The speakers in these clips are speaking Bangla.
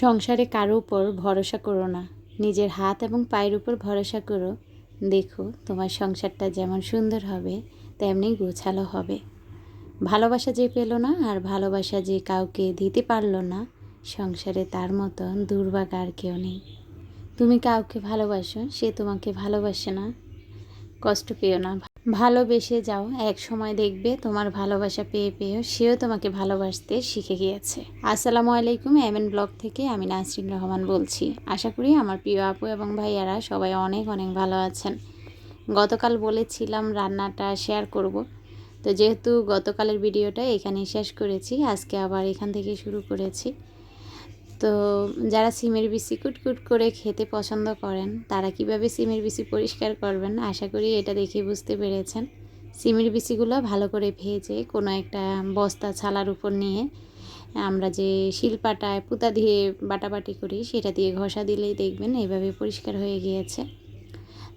সংসারে কারও উপর ভরসা করো না। নিজের হাত এবং পায়ের উপর ভরসা করো। দেখো, তোমার সংসারটা যেমন সুন্দর হবে, তেমনি গোছালো হবে। ভালোবাসা যে পেল না, আর ভালোবাসা যে কাউকে দিতে পারল না, সংসারে তার মতন দুর্ভাগ আর কেউ নেই। তুমি কাউকে ভালোবাসো, সে তোমাকে ভালোবাসে না। কষ্ট পেও না। ভালোবেসে যাও, এক সময় দেখবে তোমার ভালোবাসা পেয়ে পেয়েও সেও তোমাকে ভালোবাসতে শিখে গিয়েছে। আসসালামু আলাইকুম, এমএন ব্লগ থেকে আমি নাসরিন রহমান বলছি। আশা করি আমার প্রিয় আপু এবং ভাইয়ারা সবাই অনেক অনেক ভালো আছেন। গতকাল বলেছিলাম রান্নাটা শেয়ার করব। তো যেহেতু গতকালের ভিডিওটা এখানে শেষ করেছি, আজকে আবার এখান থেকে শুরু করেছি। তো যারা সিমের বিসি কুটকুট করে খেতে পছন্দ করেন, তারা কীভাবে সিমের বিসি পরিষ্কার করবেন? আশা করি এটা দেখে বুঝতে পেরেছেন। সিমের বিসিগুলো ভালো করে ভেজে কোনো একটা বস্তা ছালার উপর নিয়ে আমরা যে শিলপাটায় পুতা দিয়ে বাটাবাটি করি, সেটা দিয়ে ঘষা দিলেই দেখবেন এইভাবে পরিষ্কার হয়ে গিয়েছে।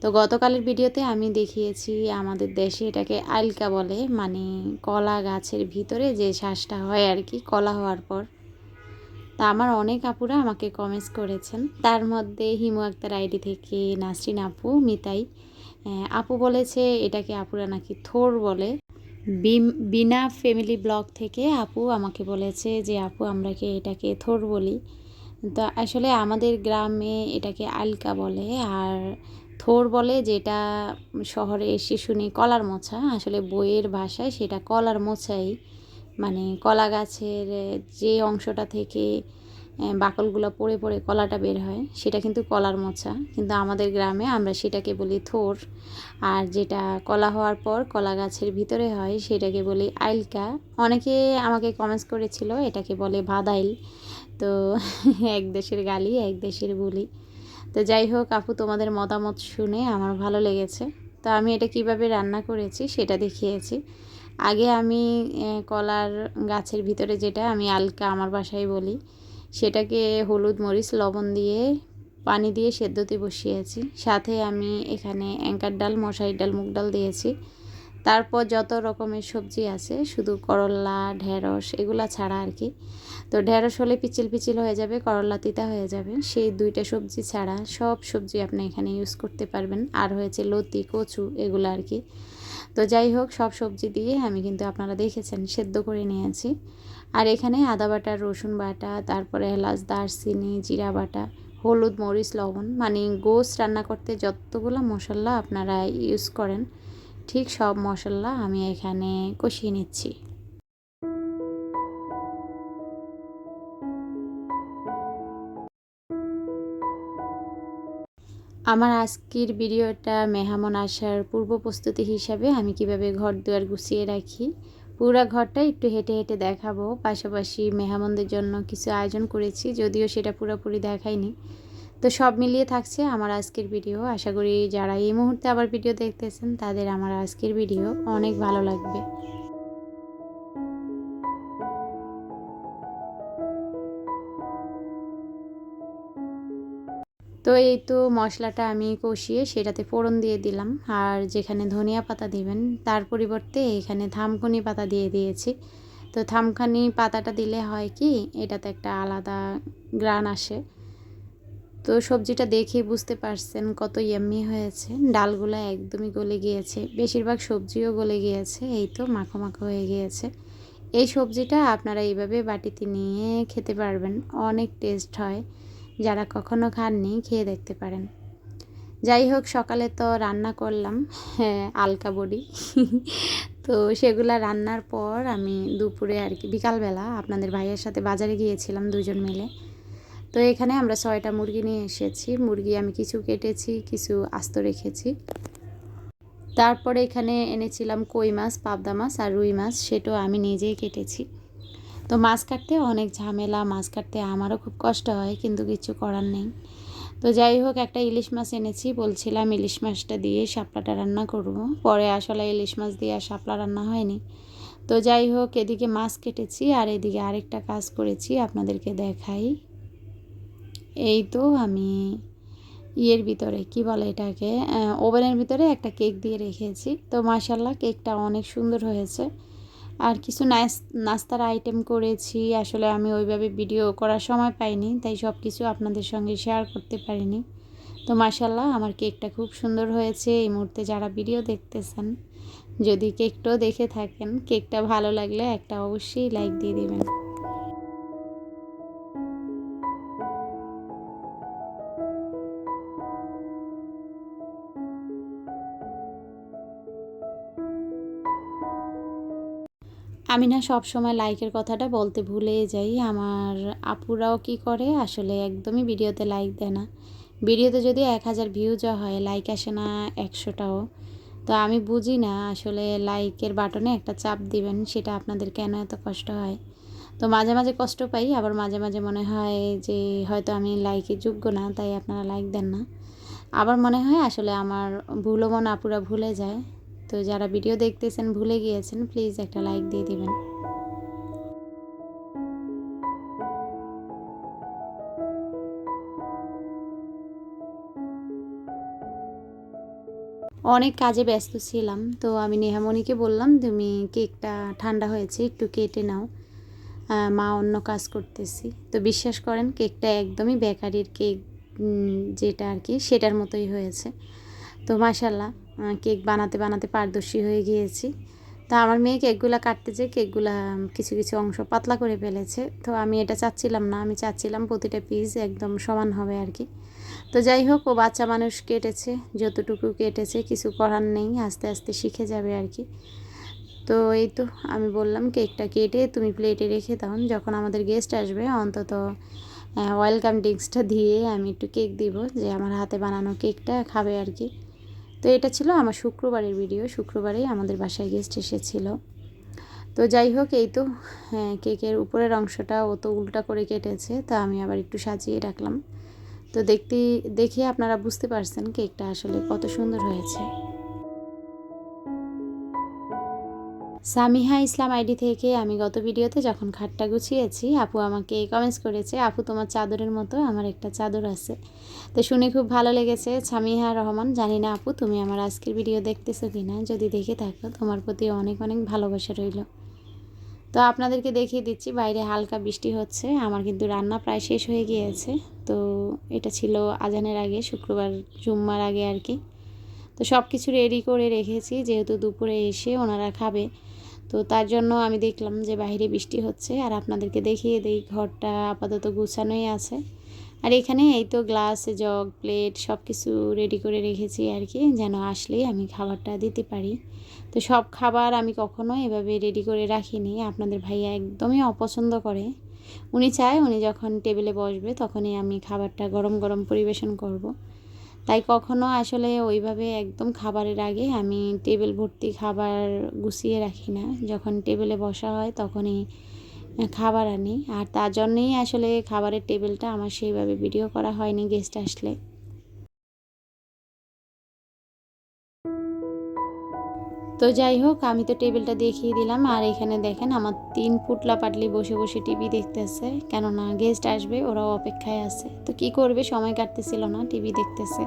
তো গতকালের ভিডিওতে আমি দেখিয়েছি আমাদের দেশে এটাকে আইলকা বলে মানে কলা গাছের ভিতরে যে শ্বাসটা হয় আর কি, কলা হওয়ার পর। তা আমার অনেক আপুরা আমাকে কমেন্টস করেছেন। তার মধ্যে হিমু আক্তার আইডি থেকে নাসরিন আপু, মিতাই। আপু বলেছে, এটাকে আপুরা নাকি থোর বলে। বিনা ফ্যামিলি ব্লগ থেকে আপু আমাকে বলেছে যে, আপু আমরা কি এটাকে থোর বলি। তো আসলে আমাদের গ্রামে এটাকে আলকা বলে, আর থোর বলে যেটা শহরে এসে শুনি কলার মোছা। আসলে বইয়ের ভাষায় সেটা কলার মোছাই। মানে কলা গাছের যে অংশটা থেকে বাকলগুলো পড়ে পড়ে কলাটা বের হয়, সেটা কিন্তু কলার মোচা কিন্তু আমাদের গ্রামে আমরা সেটাকে বলি থোর। আর যেটা কলা হওয়ার পর কলা গাছের ভিতরে হয়, সেটাকে বলি আইলকা। অনেকে আমাকে কমেন্টস করেছিল, এটাকে বলে ভাদাইল। তো এক দেশের গালি, এক দেশের বলি। তো যাই হোক, আপু, তোমাদের মতামত শুনে আমার ভালো লেগেছে। তো আমি এটা কীভাবে রান্না করেছি, সেটা দেখিয়েছি। আগে আমি কলার গাছের ভিতরে যেটা আমি আলকা আমার বাসায় বলি, সেটাকে হলুদ মরিচ, লবণ দিয়ে, পানি দিয়ে সেদ্ধতে বসিয়েছি। সাথে আমি এখানে অ্যাঙ্কার ডাল মশারি ডাল, মুগ ডাল দিয়েছি। তারপর যত রকমের সবজি আছে, শুধু করল্লা ঢেঁড়স এগুলা ছাড়া আর কি। তো ঢেঁড়স হলে পিচিল পিচিল হয়ে যাবে করল্লা তিতা হয়ে যাবে। সেই দুইটা সবজি ছাড়া সব সবজি আপনি এখানে ইউজ করতে পারবেন। আর হয়েছে লতি, কচু এগুলো আর কি। তো যাই হোক, সব সবজি দিয়ে আমি কিন্তু আপনারা দেখেছেন, সেদ্ধ করে নিয়েছি। আর এখানে আদা বাটা, রসুন বাটা, তারপরে এলাচ, দারচিনি, জিরা বাটা, হলুদ, মরিচ, লবণ মানে গোস রান্না করতে যতগুলো মশলা আপনারা ইউজ করেন ঠিক সব মশলা আমি এখানে কষিয়ে নিচ্ছি। আমার আজকের ভিডিওটা মেহমান আসার পূর্ব প্রস্তুতি হিসাবে আমি কীভাবে ঘর দুয়ার গুছিয়ে রাখি, পুরা ঘরটা একটু হেঁটে হেঁটে দেখাবো। পাশাপাশি মেহমানদের জন্য কিছু আয়োজন করেছি, যদিও সেটা পুরোপুরি দেখাইনি। তো সব মিলিয়ে থাকছে আমার আজকের ভিডিও আশা করি যারা এই মুহূর্তে আবার ভিডিও দেখতেছেন, তাদের আমার আজকের ভিডিও অনেক ভালো লাগবে। তো এই তো মশলাটা আমি কষিয়ে সেটাতে ফোড়ন দিয়ে দিলাম, আর যেখানে ধনিয়া পাতা দিবেন, তার পরিবর্তে এখানে থামকুনি পাতা দিয়ে দিয়েছি। তো থামখানি পাতাটা দিলে হয় কি, এটাতে একটা আলাদা গ্রান আসে। তো সবজিটা দেখে বুঝতে পারছেন কত ইয়াম্মি হয়েছে। ডালগুলো একদমই গলে গিয়েছে। বেশিরভাগ সবজিও গলে গিয়েছে। এই তো মাখো মাখো হয়ে গিয়েছে। এই সবজিটা আপনারা এইভাবে বাটিতে নিয়ে খেতে পারবেন। অনেক টেস্ট হয়। যারা কখনো খাননি খেয়ে দেখতে পারেন। যাই হোক, সকালে তো রান্না করলাম হ্যাঁ আলকা বডি। তো সেগুলা রান্নার পর আমি দুপুরে আর কি, বিকালবেলা আপনাদের ভাইয়ের সাথে বাজারে গিয়েছিলাম দুজন মিলে। তো এখানে আমরা ছয়টা মুরগি নিয়ে এসেছি। মুরগি আমি কিছু কেটেছি, কিছু আস্ত রেখেছি। তারপরে এখানে এনেছিলাম কই মাছ, পাবদা মাছ আর রুই মাছ, সেটাও আমি নিজেই কেটেছি। তো মাছ কাটতে অনেক ঝামেলা, মাছ কাটতে আমারও খুব কষ্ট হয়, কিন্তু কিছু করার নেই। তো যাই হোক, একটা ইলিশ মাছ এনেছি, বলছিলাম ইলিশ মাছটা দিয়ে শাপলাটা রান্না করব। পরে আসলে ইলিশ মাছ দিয়ে আর শাপলা রান্না হয়নি। তো যাই হোক, এদিকে মাছ কেটেছি আর এদিকে আরেকটা কাজ করেছি, আপনাদেরকে দেখাই। এই তো আমি ইয়ের ভিতরে, কি বলে এটাকে ওভেনের ভিতরে একটা কেক দিয়ে রেখেছি। তো মাসাল্লাহ কেকটা অনেক সুন্দর হয়েছে। আর কিছু নাস- নাস্তার আইটেম করেছি। আসলে আমি ওইভাবে ভিডিও করার সময় পাইনি, তাই সব কিছু আপনাদের সঙ্গে শেয়ার করতে পারিনি। তো মাসাল্লাহ আমার কেকটা খুব সুন্দর হয়েছে। এই মুহূর্তে যারা ভিডিও দেখতেছেন, যদি কেকটাও দেখে থাকেন, কেকটা ভালো লাগলে একটা অবশ্যই লাইক দিয়ে দেবেন। আমি না সব সময় লাইকের কথাটা বলতে ভুলে যাই। আমার আপুরাও কি করে? আসলে একদমই ভিডিওতে লাইক দেয় না। ভিডিওতে যদি এক হাজার ভিউজও হয় লাইক আসে না একশোটাও। তো আমি বুঝি না আসলে লাইকের বাটনে একটা চাপ দিবেন, সেটা আপনাদের কেন এত কষ্ট হয়? তো মাঝে মাঝে কষ্ট পাই, আবার মাঝে মাঝে মনে হয় যে হয়তো আমি লাইকে যোগ্য না, তাই আপনারা লাইক দেন না। আবার মনে হয় আসলে আমার ভুলও মনে আপুরা ভুলে যায়। তো যারা ভিডিও দেখতেছেন ভুলে গিয়েছেন প্লিজ একটা লাইক দিয়ে দিবেন। অনেক কাজে ব্যস্ত ছিলাম, তো আমি নেহামণিকে বললাম, তুমি কেকটা ঠান্ডা হয়েছে, একটু কেটে নাও। মা অন্য কাজ করতেছি। তো বিশ্বাস করেন, কেকটা একদমই বেকারির কেক যেটা আর কি, সেটার মতোই হয়েছে। তো মাসাল্লাহ কেক বানাতে বানাতে পারদর্শী হয়ে গিয়েছি। তো আমার মেয়ে কেকগুলো কাটতে যে কেকগুলা কিছু কিছু অংশ পাতলা করে ফেলেছে। তো আমি এটা চাচ্ছিলাম না, আমি চাচ্ছিলাম প্রতিটা পিস একদম সমান হবে আর কি। তো যাই হোক, ও বাচ্চা মানুষ কেটেছে, যতটুকু কেটেছে কিছু করার নেই, আস্তে আস্তে শিখে যাবে আর কি। তো এই তো আমি বললাম, কেকটা কেটে তুমি প্লেটে রেখে দাও। যখন আমাদের গেস্ট আসবে, অন্তত ওয়েলকাম ড্রিঙ্কসটা দিয়ে আমি একটু কেক দিব যে আমার হাতে বানানো কেকটা খাবে আর কি। তো এটা ছিল আমার শুক্রবারের ভিডিও শুক্রবারেই আমাদের বাসায় গেস্ট এসেছিল। তো যাই হোক এই তো হ্যাঁ, কেকের উপরের অংশটা ও তো উল্টা করে কেটেছে তা আমি আবার একটু সাজিয়ে রাখলাম। তো দেখতে দেখে আপনারা বুঝতে পারছেন কেকটা আসলে কত সুন্দর হয়েছে। সামিহা ইসলাম আইডি থেকে আমি গত ভিডিওতে যখন খাটটা গুছিয়েছি, আপু আমাকে কমেন্টস করেছে, আপু, তোমার চাদরের মতো আমার একটা চাদর আছে। তো শুনে খুব ভালো লেগেছে। সামিহা রহমান, জানি না আপু, তুমি আমার আজকের ভিডিও দেখতেছো কি না যদি দেখে থাকো, তোমার প্রতি অনেক অনেক ভালোবাসা রইল। তো আপনাদেরকে দেখিয়ে দিচ্ছি, বাইরে হালকা বৃষ্টি হচ্ছে, আমার কিন্তু রান্না প্রায় শেষ হয়ে গিয়েছে। তো এটা ছিল আজানের আগে, শুক্রবার জুম্মার আগে আর কি। তো সব কিছু রেডি করে রেখেছি, যেহেতু দুপুরে এসে ওনারা খাবে। তো তার জন্য আমি দেখলাম যে বাইরে বৃষ্টি হচ্ছে আর আপনাদেরকে দেখিয়ে দিই, ঘরটা আপাতত গুছানোই আছে। আর এখানে এই তো গ্লাস, জগ, প্লেট সব কিছু রেডি করে রেখেছি আর কি, যেন আসলেই আমি খাবারটা দিতে পারি। তো সব খাবার আমি কখনো এভাবে রেডি করে রাখিনি, আপনাদের ভাইয়া একদমই অপছন্দ করে। উনি চায় উনি যখন টেবিলে বসবে তখনই আমি খাবারটা গরম গরম পরিবেশন করব। তাই কখনো আসলে ওইভাবে একদম খাবারের আগে আমি টেবিল ভর্তি খাবার গুছিয়ে রাখি না। যখন টেবিলে বসা হয় তখনই খাবার আনি। আর তার জন্যেই আসলে খাবারের টেবিলটা আমার সেইভাবে ভিডিও করা হয়নি গেস্ট আসলে। তো যাই হোক, আমি তো টেবিলটা দেখিয়ে দিলাম। আর এখানে দেখেন আমার তিন পুটলা পাটলি বসে বসে টিভি দেখতেছে, কেননা গেস্ট আসবে, ওরাও অপেক্ষায় আছে। তো কি করবে? সময় কাটতেছিল না টিভি দেখতেছে।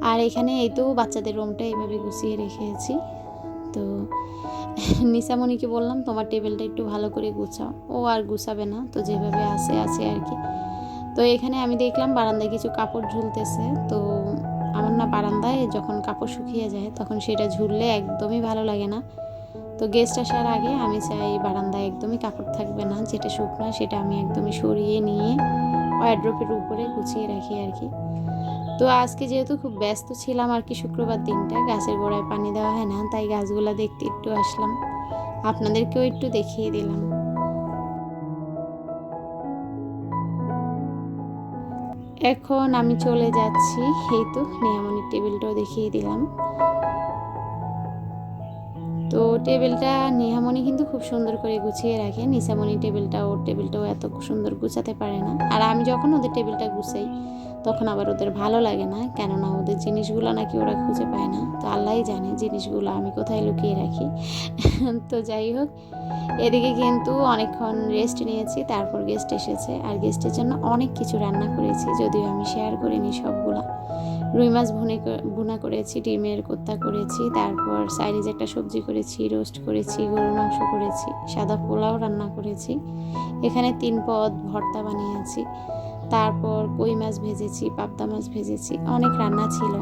আর এখানে এই তো বাচ্চাদের রুমটা এইভাবে গুছিয়ে রেখেছি। তো নিসামণিকে বললাম, তোমার টেবিলটা একটু ভালো করে গুছাও। ও আর গুছাবে না, তো যেভাবে আছে আছে আর কি। তো এখানে আমি দেখলাম বারান্দায় কিছু কাপড় ঝুলতেছে, তো না বারান্দায় যখন কাপড় শুকিয়ে যায় তখন সেটা ঝুললে একদমই ভালো লাগে না। তো গেস্ট আসার আগে আমি চাই বারান্দায় একদমই কাপড় থাকবে না, যেটা শুকনো সেটা আমি একদমই সরিয়ে নিয়ে ওয়ারড্রপের উপরে গুছিয়ে রাখি আর কি। তো আজকে যেহেতু খুব ব্যস্ত ছিলাম আর কি শুক্রবার দিনটা, গাছের গোড়ায় পানি দেওয়া হয় না, তাই গাছগুলা দেখতে একটু আসলাম। আপনাদেরকেও একটু দেখিয়ে দিলাম। এখন আমি চলে যাচ্ছি। এই তো, নিয়ামনির টেবিলটাও দেখিয়ে দিলাম। তো টেবিলটা নেহামণি কিন্তু খুব সুন্দর করে গুছিয়ে রাখে। নিসামণি টেবিলটা ওর টেবিলটাও এত সুন্দর গুছাতে পারে না। আর আমি যখন ওদের টেবিলটা গুছাই তখন আবার ওদের ভালো লাগে না। কেননা ওদের জিনিসগুলো নাকি ওরা খুঁজে পায় না। তো আল্লাহই জানে জিনিসগুলো আমি কোথায় লুকিয়ে রাখি। তো যাই হোক, এদিকে কিন্তু অনেকক্ষণ রেস্ট নিয়েছি, তারপর গেস্ট এসেছে। আর গেস্টের জন্য অনেক কিছু রান্না করেছি, যদিও আমি শেয়ার করিনি সবগুলা। রুই মাছ ভুনে ভুনা করেছি, ডিমের কোত্তা করেছি, তারপর সাইডে একটা সবজি করেছি রোস্ট করেছি, গরুর মাংস করেছি, সাদা পোলাও রান্না করেছি। এখানে তিন পদ ভর্তা বানিয়েছি। তারপর কই মাছ ভেজেছি, পাবদা মাছ ভেজেছি, অনেক রান্না ছিল।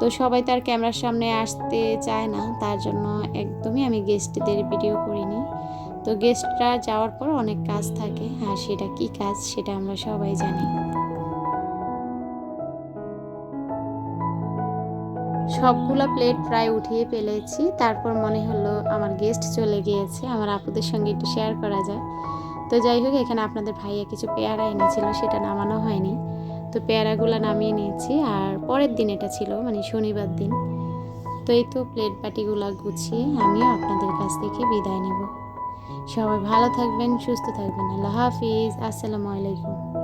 তো সবাই তার ক্যামেরার সামনে আসতে চায় না, তার জন্য একদমই আমি গেস্টদের ভিডিও করিনি। তো গেস্টরা যাওয়ার পর অনেক কাজ থাকে, আর সেটা কি কাজ সেটা আমরা সবাই জানি। সবগুলো প্লেট প্রায় উঠিয়ে ফেলেছি, তারপর মনে হলো আমার গেস্ট চলে গিয়েছে, আমার আপুদের সঙ্গে একটু শেয়ার করা যায় তো যাই হোক, এখানে আপনাদের ভাইয়া কিছু পেয়ারা এনেছিল, সেটা নামানো হয়নি। তো পেয়ারাগুলো নামিয়ে নিয়েছি, আর পরের দিন এটা ছিল মানে শনিবার দিন। তো এই তো প্লেট বাটিগুলো গুছিয়ে আমিও আপনাদের কাছ থেকে বিদায় নেব। সবাই ভালো থাকবেন, সুস্থ থাকবেন। আল্লাহ হাফিজ, আসসালামু আলাইকুম।